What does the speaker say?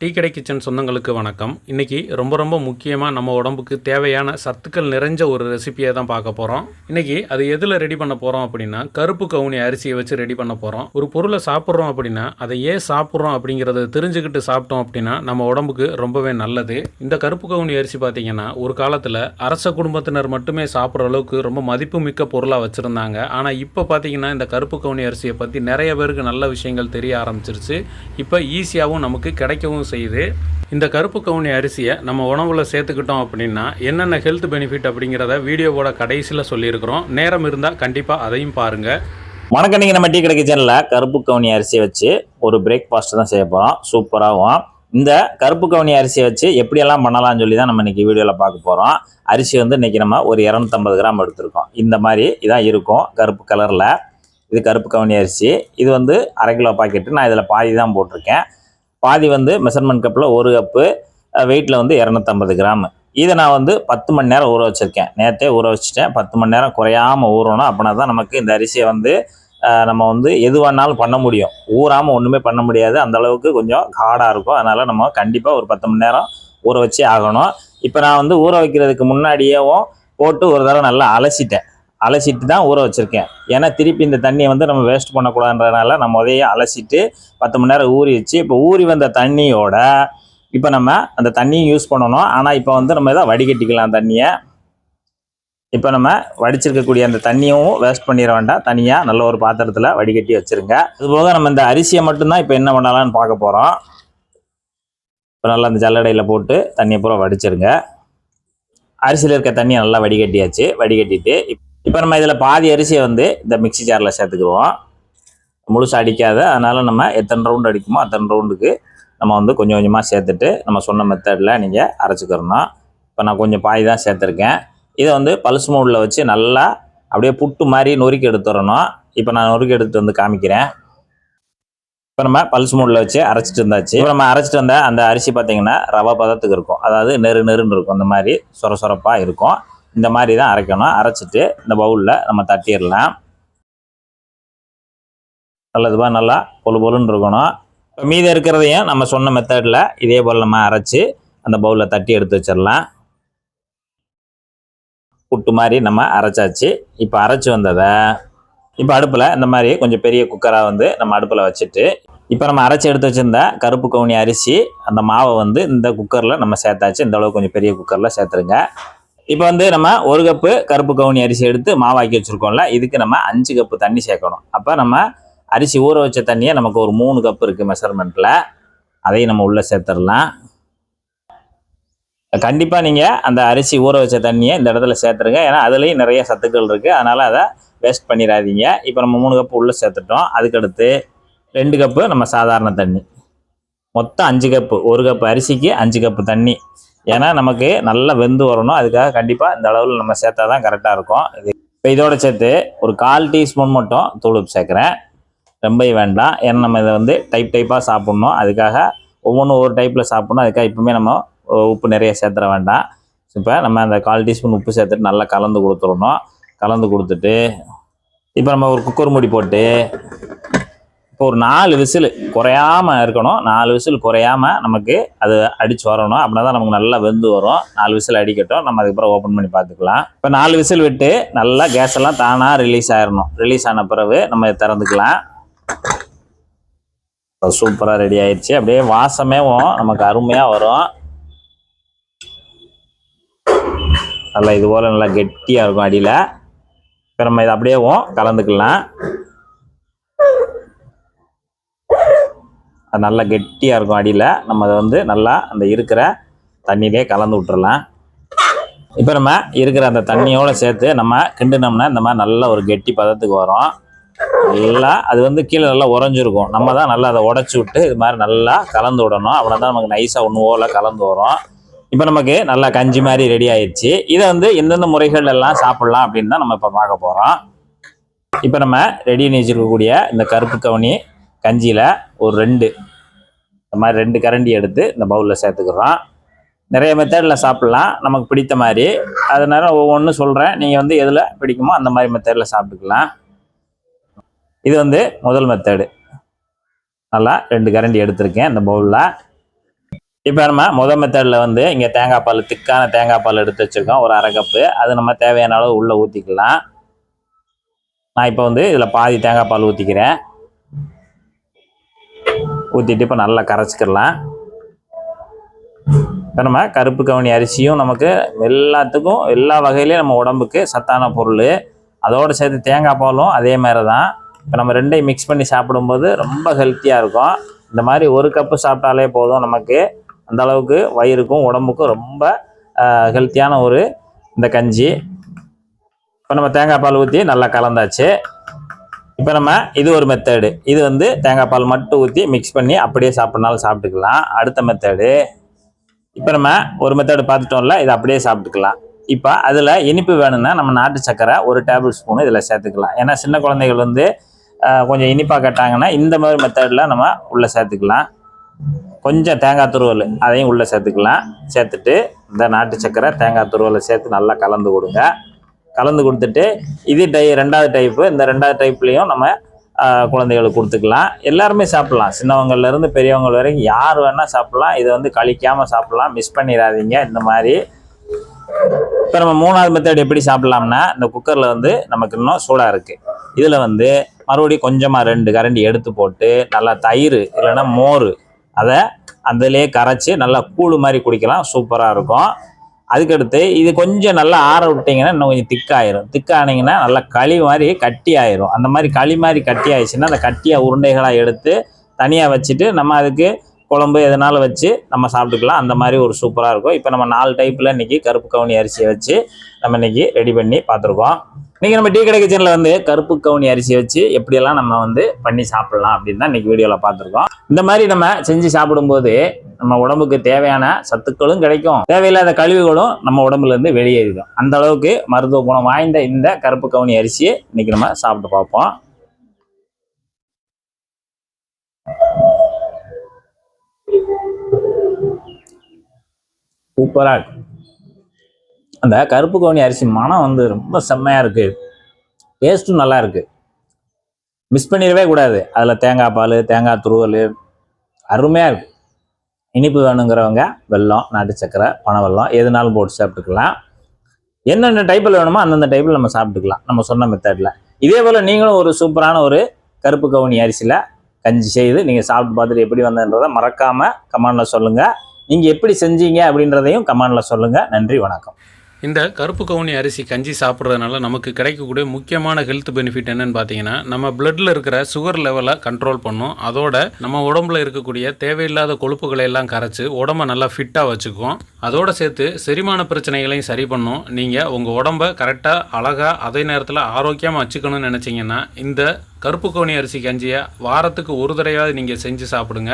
Tea கடை kitchen சொந்தங்களுக்கு வணக்கம். இன்றைக்கி ரொம்ப ரொம்ப முக்கியமாக நம்ம உடம்புக்கு தேவையான சத்துக்கள் நிறைஞ்ச ஒரு ரெசிபியை தான் பார்க்க போகிறோம் இன்றைக்கி அது எதில் ரெடி பண்ண போகிறோம் அப்படின்னா கருப்பு கவுனி அரிசியை வச்சு ரெடி பண்ண போகிறோம் ஒரு பொருளை சாப்பிட்றோம் அப்படின்னா அதை ஏன் சாப்பிட்றோம் அப்படிங்கிறத தெரிஞ்சுக்கிட்டு சாப்பிட்டோம் அப்படின்னா நம்ம உடம்புக்கு ரொம்பவே நல்லது. இந்த கருப்பு கவுனி அரிசி பார்த்திங்கன்னா ஒரு காலத்தில் அரச குடும்பத்தினர் மட்டுமே சாப்பிட்ற அளவுக்கு ரொம்ப மதிப்பு மிக்க பொருளாக வச்சுருந்தாங்க. ஆனால் இப்போ பார்த்திங்கன்னா இந்த கருப்பு கவுனி அரிசியை பற்றி நிறைய பேருக்கு நல்ல விஷயங்கள் தெரிய ஆரம்பிச்சிருச்சு. இப்போ ஈஸியாகவும் நமக்கு கிடைக்கவும் செய்யுது இந்த கருப்பு கவுனி அரிசியை நம்ம உணவில் சேர்த்துக்கிட்டோம் அப்படின்னா என்னென்ன ஹெல்த் பெனிஃபிட் அப்படிங்கிறத வீடியோவோட கடைசியில் சொல்லியிருக்கிறோம். நேரம் இருந்தால் கண்டிப்பாக அதையும் பாருங்கள் வணக்கம். நீங்கள் நம்ம டீ கடை கிச்சனில் கருப்பு கவுனி அரிசியை வச்சு ஒரு பிரேக்ஃபாஸ்ட் தான் செய்ய போகிறோம் சூப்பராகவும் இந்த கருப்பு கவுனி அரிசியை வச்சு எப்படியெல்லாம் பண்ணலாம்னு சொல்லி தான் நம்ம இன்றைக்கி வீடியோவில் பார்க்க போகிறோம் அரிசி வந்து இன்றைக்கி நம்ம ஒரு இரநூத்தம்பது கிராம் எடுத்திருக்கோம். இந்த மாதிரி இதான் இருக்கும் கருப்பு கலரில் இது கருப்பு கவுனி அரிசி. இது வந்து அரை கிலோ பாக்கெட்டு நான் இதில் பாதி தான் போட்டிருக்கேன். பாதி வந்து மெஷர்மெண்ட் கப்பில் ஒரு கப்பு வெயிட்டில் வந்து இரநூத்தம்பது கிராம். இதை நான் வந்து பத்து மணி நேரம் ஊற வச்சுருக்கேன். நேற்றே ஊற வச்சுட்டேன். பத்து மணி நேரம் குறையாமல் ஊறணும். அப்படின்னா தான் நமக்கு இந்த அரிசியை வந்து நம்ம வந்து எது வேணாலும் பண்ண முடியும். ஊறாமல் ஒன்றுமே பண்ண முடியாது. அந்த அளவுக்கு கொஞ்சம் ஹார்டாக இருக்கும். அதனால் நம்ம கண்டிப்பாக ஒரு பத்து மணி நேரம் ஊற வச்சே ஆகணும். இப்போ நான் வந்து ஊற வைக்கிறதுக்கு முன்னாடியேவும் போட்டு ஒரு தடவை நல்லா அலசிட்டேன். அலசிட்டு தான் ஊற வச்சுருக்கேன். ஏன்னா திருப்பி இந்த தண்ணியை வந்து நம்ம வேஸ்ட் பண்ணக்கூடாதுன்றதுனால நம்ம முதைய அலசிட்டு பத்து மணி நேரம் ஊறி வச்சு இப்போ ஊறி வந்த தண்ணியோட இப்போ நம்ம அந்த தண்ணியும் யூஸ் பண்ணணும். ஆனால் இப்போ வந்து நம்ம இதை வடிகட்டிக்கலாம் தண்ணியை. இப்போ நம்ம வடிச்சிருக்கக்கூடிய அந்த தண்ணியும் வேஸ்ட் பண்ணிட வேண்டாம். தனியாக நல்ல ஒரு பாத்திரத்தில் வடிகட்டி வச்சிருங்க. அதுபோக நம்ம இந்த அரிசியை மட்டும்தான் இப்போ என்ன பண்ணலாம்னு பார்க்க போகிறோம் இப்போ நல்லா அந்த ஜல்லடையில் போட்டு தண்ணியை பூரா வடிச்சிருங்க. அரிசியில் இருக்க தண்ணியை நல்லா வடிகட்டியாச்சு. வடிகட்டிட்டு இப்போ நம்ம இதில் பாதி அரிசியை வந்து இந்த மிக்ஸி ஜாரில் சேர்த்துக்குவோம் முழுசாக அடிக்காத அதனால் நம்ம எத்தனை ரவுண்டு அடிக்குமோ அத்தனை ரவுண்டுக்கு நம்ம வந்து கொஞ்சம் கொஞ்சமாக சேர்த்துட்டு நம்ம சொன்ன மெத்தடில் நீங்கள் அரைச்சிக்கிறணும். இப்போ நான் கொஞ்சம் பாதி தான் சேர்த்துருக்கேன். இதை வந்து பல்ஸ் மோடில் வச்சு நல்லா அப்படியே புட்டு மாதிரி நொறுக்கி எடுத்துடணும் இப்போ நான் நொறுக்கி எடுத்துட்டு வந்து காமிக்கிறேன். இப்போ நம்ம பல்ஸ் மோடில் வச்சு அரைச்சிட்டு இருந்தாச்சு இப்போ நம்ம அரைச்சிட்டு வந்த அந்த அரிசி பார்த்தீங்கன்னா ரவா பதத்துக்கு இருக்கும். அதாவது நெரு நெருன்னு இருக்கும். அந்த மாதிரி சொர சொரப்பாக இருக்கும். இந்த மாதிரி தான் அரைக்கணும். அரைச்சிட்டு இந்த பவுலில் நம்ம தட்டிடலாம். நல்லதுபா நல்லா பொழு பொழுன்னு இருக்கணும். இப்போ மீதி இருக்கிறதையும் நம்ம சொன்ன மெத்தடில் இதே போல் நம்ம அரைச்சி அந்த பவுலில் தட்டி எடுத்து வச்சிடலாம். புட்டு மாதிரி நம்ம அரைச்சாச்சு. இப்போ அரைச்சி வந்ததை இப்போ அடுப்பில் இந்த மாதிரி கொஞ்சம் பெரிய குக்கராக வந்து நம்ம அடுப்பில் வச்சுட்டு இப்போ நம்ம அரைச்சி எடுத்து வச்சுருந்தா கருப்பு கவுனி அரிசி அந்த மாவை வந்து இந்த குக்கரில் நம்ம சேர்த்தாச்சு. இந்த அளவுக்கு கொஞ்சம் பெரிய குக்கரில் சேர்த்துருங்க. இப்போ வந்து நம்ம ஒரு கப்பு கருப்பு கவுனி அரிசி எடுத்து மாவாக்கி வச்சுருக்கோம்ல இதுக்கு நம்ம அஞ்சு கப்பு தண்ணி சேர்க்கணும். அப்போ நம்ம அரிசி ஊற வச்ச தண்ணியை நமக்கு ஒரு மூணு கப்பு இருக்குது மெஷர்மெண்ட்டில் அதையும் நம்ம உள்ளே சேர்த்துடலாம். கண்டிப்பாக நீங்கள் அந்த அரிசி ஊற வச்ச தண்ணியை இந்த இடத்துல சேர்த்துருங்க. ஏன்னா அதுலேயும் நிறைய சத்துக்கள் இருக்குது அதனால் அதை வேஸ்ட் பண்ணிடாதீங்க. இப்போ நம்ம மூணு கப்பு உள்ளே சேர்த்துட்டோம். அதுக்கடுத்து ரெண்டு கப்பு நம்ம சாதாரண தண்ணி. மொத்தம் அஞ்சு கப்பு ஒரு கப்பு அரிசிக்கு அஞ்சு கப்பு தண்ணி. ஏன்னா நமக்கு நல்லா வெந்து வரணும். அதுக்காக கண்டிப்பாக இந்த அளவில் நம்ம சேர்த்தா தான் கரெக்டாக இருக்கும். இது இப்போ இதோட சேர்த்து ஒரு கால் டீஸ்பூன் மட்டும் தூளுப்பு சேர்க்குறேன். ரொம்ப வேண்டாம். ஏன்னா நம்ம இதை வந்து டைப் டைப்பாக சாப்பிட்ணும். அதுக்காக ஒவ்வொன்றும் ஒவ்வொரு டைப்பில் சாப்பிட்ணும். அதுக்காக இப்போவுமே நம்ம உப்பு நிறைய சேர்த்துற வேண்டாம். இப்போ நம்ம அந்த கால் டீஸ்பூன் உப்பு சேர்த்துட்டு நல்லா கலந்து கொடுத்துடணும். கலந்து கொடுத்துட்டு இப்போ நம்ம ஒரு குக்கர் மூடி போட்டு இப்போ ஒரு நாலு விசில் குறையாம இருக்கணும் நாலு விசில் குறையாம நமக்கு அது அடிச்சு வரணும். அப்படின்னா தான் நமக்கு நல்லா வெந்து வரும். நாலு விசில் அடிக்கட்டும். நம்ம அதுக்கப்புறம் ஓப்பன் பண்ணி பார்த்துக்கலாம். இப்போ நாலு விசில் விட்டு நல்லா கேஸ் எல்லாம் தானாக ரிலீஸ் ஆயிடணும் ரிலீஸ் ஆன பிறகு நம்ம இதை திறந்துக்கலாம். சூப்பராக ரெடி ஆயிடுச்சு அப்படியே வாசமேவும் நமக்கு அருமையாக வரும். நல்லா இது போல் நல்லா கெட்டியாக இருக்கும் அடியில். இப்போ நம்ம இதை அப்படியேவும் கலந்துக்கலாம். அது நல்லா கெட்டியாக இருக்கும் அடியில். நம்ம அதை வந்து நல்லா அந்த இருக்கிற தண்ணியிலே கலந்து விட்டுறலாம். இப்போ நம்ம இருக்கிற அந்த தண்ணியோடு சேர்த்து நம்ம கிண்டுனோம்னா இந்த மாதிரி நல்ல ஒரு கெட்டி பதத்துக்கு வரும். நல்லா அது வந்து கீழே நல்லா உறைஞ்சிருக்கும். நம்ம தான் நல்லா அதை உடச்சி விட்டு இது மாதிரி நல்லா கலந்து விடணும். அப்படின்னா தான் நமக்கு நைஸாக ஒன்று ஓல கலந்து வரும். இப்போ நமக்கு நல்லா கஞ்சி மாதிரி ரெடி ஆயிடுச்சு. இதை வந்து எந்தெந்த முறைகள் எல்லாம் சாப்பிட்லாம் அப்படின்னு தான் நம்ம இப்போ பார்க்க போகிறோம் இப்போ நம்ம ரெடி பண்ணி வச்சிருக்கக்கூடிய இந்த கருப்பு கவுனி கஞ்சியில் ஒரு ரெண்டு இந்த மாதிரி ரெண்டு கரண்டி எடுத்து இந்த பவுலில் சேர்த்துக்கிறோம். நிறைய மெத்தடில் சாப்பிட்லாம். நமக்கு பிடித்த மாதிரி. அதனால ஒவ்வொன்றும் சொல்கிறேன் நீங்கள் வந்து எதில் பிடிக்குமோ அந்த மாதிரி மெத்தடில் சாப்பிட்டுக்கலாம். இது வந்து முதல் மெத்தடு நல்லா ரெண்டு கரண்டி எடுத்திருக்கேன் இந்த பவுலில் இப்போ நம்ம முதல் மெத்தடில் வந்து இங்கே தேங்காய் பால் திக்கான தேங்காய் பால் எடுத்து வச்சுருக்கோம். ஒரு அரை கப்பு அது நம்ம தேவையான அளவு உள்ளே ஊற்றிக்கலாம் நான் இப்போ வந்து இதில் பாதி தேங்காய் பால் ஊற்றிக்கிறேன் ஊற்றிட்டு இப்போ நல்லா கரைச்சிக்கிடலாம். இப்போ நம்ம கருப்பு கவுனி அரிசியும் நமக்கு எல்லாத்துக்கும் எல்லா வகையிலையும் நம்ம உடம்புக்கு சத்தான பொருள். அதோடு சேர்த்து தேங்காய் பாலும் அதே மாதிரி தான் இப்போ நம்ம ரெண்டையும் மிக்ஸ் பண்ணி சாப்பிடும்போது ரொம்ப ஹெல்த்தியாக இருக்கும். இந்த மாதிரி ஒரு கப்பு சாப்பிட்டாலே போதும் நமக்கு. அந்த அளவுக்கு வயிறுக்கும் உடம்புக்கும் ரொம்ப ஹெல்த்தியான ஒரு இந்த கஞ்சி. இப்போ நம்ம தேங்காய் பால் ஊற்றி நல்லா கலந்தாச்சு. இப்போ நம்ம இது ஒரு மெத்தேடு இது வந்து தேங்காய் பால் மட்டும் ஊற்றி மிக்ஸ் பண்ணி அப்படியே சாப்பிட்னாலும் சாப்பிட்டுக்கலாம். அடுத்த மெத்தேடு இப்போ நம்ம ஒரு மெத்தேடு பார்த்துட்டோம்ல இதை அப்படியே சாப்பிட்டுக்கலாம். இப்போ அதில் இனிப்பு வேணும்னா நம்ம நாட்டு சக்கரை ஒரு டேபிள் ஸ்பூன் இதில் சேர்த்துக்கலாம். ஏன்னா சின்ன குழந்தைகள் வந்து கொஞ்சம் இனிப்பாக கேட்டாங்கன்னா இந்த மாதிரி மெத்தடில் நம்ம உள்ளே சேர்த்துக்கலாம். கொஞ்சம் தேங்காய் துருவல் அதையும் உள்ளே சேர்த்துக்கலாம். சேர்த்துட்டு இந்த நாட்டு சக்கரை தேங்காய் துருவலை சேர்த்து நல்லா கலந்து கொடுங்க. கலந்து கொடுத்துட்டு இது டை ரெண்டாவது டைப்பு இந்த ரெண்டாவது டைப்லேயும் நம்ம குழந்தைகளுக்கு கொடுத்துக்கலாம். எல்லாருமே சாப்பிட்லாம். சின்னவங்கள்லேருந்து பெரியவங்கள் பெரியவங்க வரைக்கும் யார் வேணால் சாப்பிட்லாம். இதை வந்து கழிக்காமல் சாப்பிட்லாம். மிஸ் பண்ணிடாதீங்க. இந்த மாதிரி. இப்போ நம்ம மூணாவது மெத்தட் எப்படி சாப்பிட்லாம்னா இந்த குக்கரில் வந்து நமக்கு இன்னும் சூடாக இருக்குது இதில் வந்து மறுபடியும் கொஞ்சமாக ரெண்டு கரண்டி எடுத்து போட்டு நல்லா தயிர் இல்லைன்னா மோர் அதை அதிலே கரைச்சி நல்லா கூழ் மாதிரி குடிக்கலாம். சூப்பராக இருக்கும். அதுக்கடுத்து இது கொஞ்சம் நல்லா ஆற விட்டிங்கன்னா இன்னும் கொஞ்சம் திக்காயிரும் திக்கானீங்கன்னா நல்லா களி மாதிரி கட்டி ஆயிரும். அந்த மாதிரி களி மாதிரி கட்டி ஆயிடுச்சுன்னா அந்த கட்டியாக உருண்டைகளாக எடுத்து தனியாக வச்சுட்டு நம்ம அதுக்கு குழம்பு எதனாலும் வச்சு நம்ம சாப்பிட்டுக்கலாம். அந்த மாதிரி ஒரு சூப்பராக இருக்கும். இப்போ நம்ம நாலு டைப்பில் இன்றைக்கி கருப்பு கவுனி அரிசியை வச்சு நம்ம இன்றைக்கி ரெடி பண்ணி பார்த்துருக்கோம். இன்றைக்கி நம்ம டீ கடை கிச்சனில் வந்து கருப்பு கவுனி அரிசி வச்சு எப்படியெல்லாம் நம்ம வந்து பண்ணி சாப்பிடலாம் அப்படின்னு தான் இன்றைக்கி வீடியோவில் பார்த்துருக்கோம். இந்த மாதிரி நம்ம செஞ்சு சாப்பிடும்போது நம்ம உடம்புக்கு தேவையான சத்துக்களும் கிடைக்கும். தேவையில்லாத கழிவுகளும் நம்ம உடம்புல இருந்து வெளியேறிடும். அந்த அளவுக்கு மருத்துவ குணம் வாய்ந்த இந்த கருப்பு கவுனி அரிசியை இன்னைக்கு நம்ம சாப்பிட்டு பார்ப்போம். சூப்பராக அந்த கருப்பு கவுனி அரிசி மனம் வந்து ரொம்ப செம்மையாக இருக்குது டேஸ்ட்டும் நல்லா இருக்குது மிஸ் பண்ணிடவே கூடாது. அதில் தேங்காய் பால் தேங்காய் துருவல் அருமையாக இருக்குது இனிப்பு வேணுங்கிறவங்க வெல்லம் நாட்டு சக்கரை பனை வெல்லம் எதுனாலும் போட்டு சாப்பிட்டுக்கலாம். என்னென்ன டைப்பில் வேணுமோ அந்தந்த டைப்பில் நம்ம சாப்பிட்டுக்கலாம். நம்ம சொன்ன மெத்தடில் இதே போல் நீங்களும் ஒரு சூப்பரான ஒரு கருப்பு கவுனி அரிசியில் கஞ்சி செய்து நீங்கள் சாப்பிட்டு பார்த்துட்டு எப்படி வந்ததுன்றதை மறக்காமல் கமெண்டில் சொல்லுங்கள் நீங்கள் எப்படி செஞ்சீங்க அப்படின்றதையும் கமெண்டில் சொல்லுங்கள் நன்றி வணக்கம். இந்த கருப்பு கவுனி அரிசி கஞ்சி சாப்பிட்றதுனால நமக்கு கிடைக்கக்கூடிய முக்கியமான ஹெல்த் பெனிஃபிட் என்னன்னு பார்த்தீங்கன்னா நம்ம பிளட்டில் இருக்கிற சுகர் லெவலை கண்ட்ரோல் பண்ணும். அதோட நம்ம உடம்புல இருக்கக்கூடிய தேவையில்லாத கொழுப்புகளை எல்லாம் கரைச்சி உடம்ப நல்லா ஃபிட்டாக வச்சுக்கும். அதோட சேர்த்து செரிமான பிரச்சனைகளையும் சரி பண்ணும். நீங்கள் உங்கள் உடம்ப கரெக்டாக அழகாக அதே நேரத்தில் ஆரோக்கியமாக வச்சுக்கணும்னு நினச்சிங்கன்னா இந்த கருப்பு கவுனி அரிசி கஞ்சியை வாரத்துக்கு ஒரு தடவையாவது நீங்கள் செஞ்சு சாப்பிடுங்க.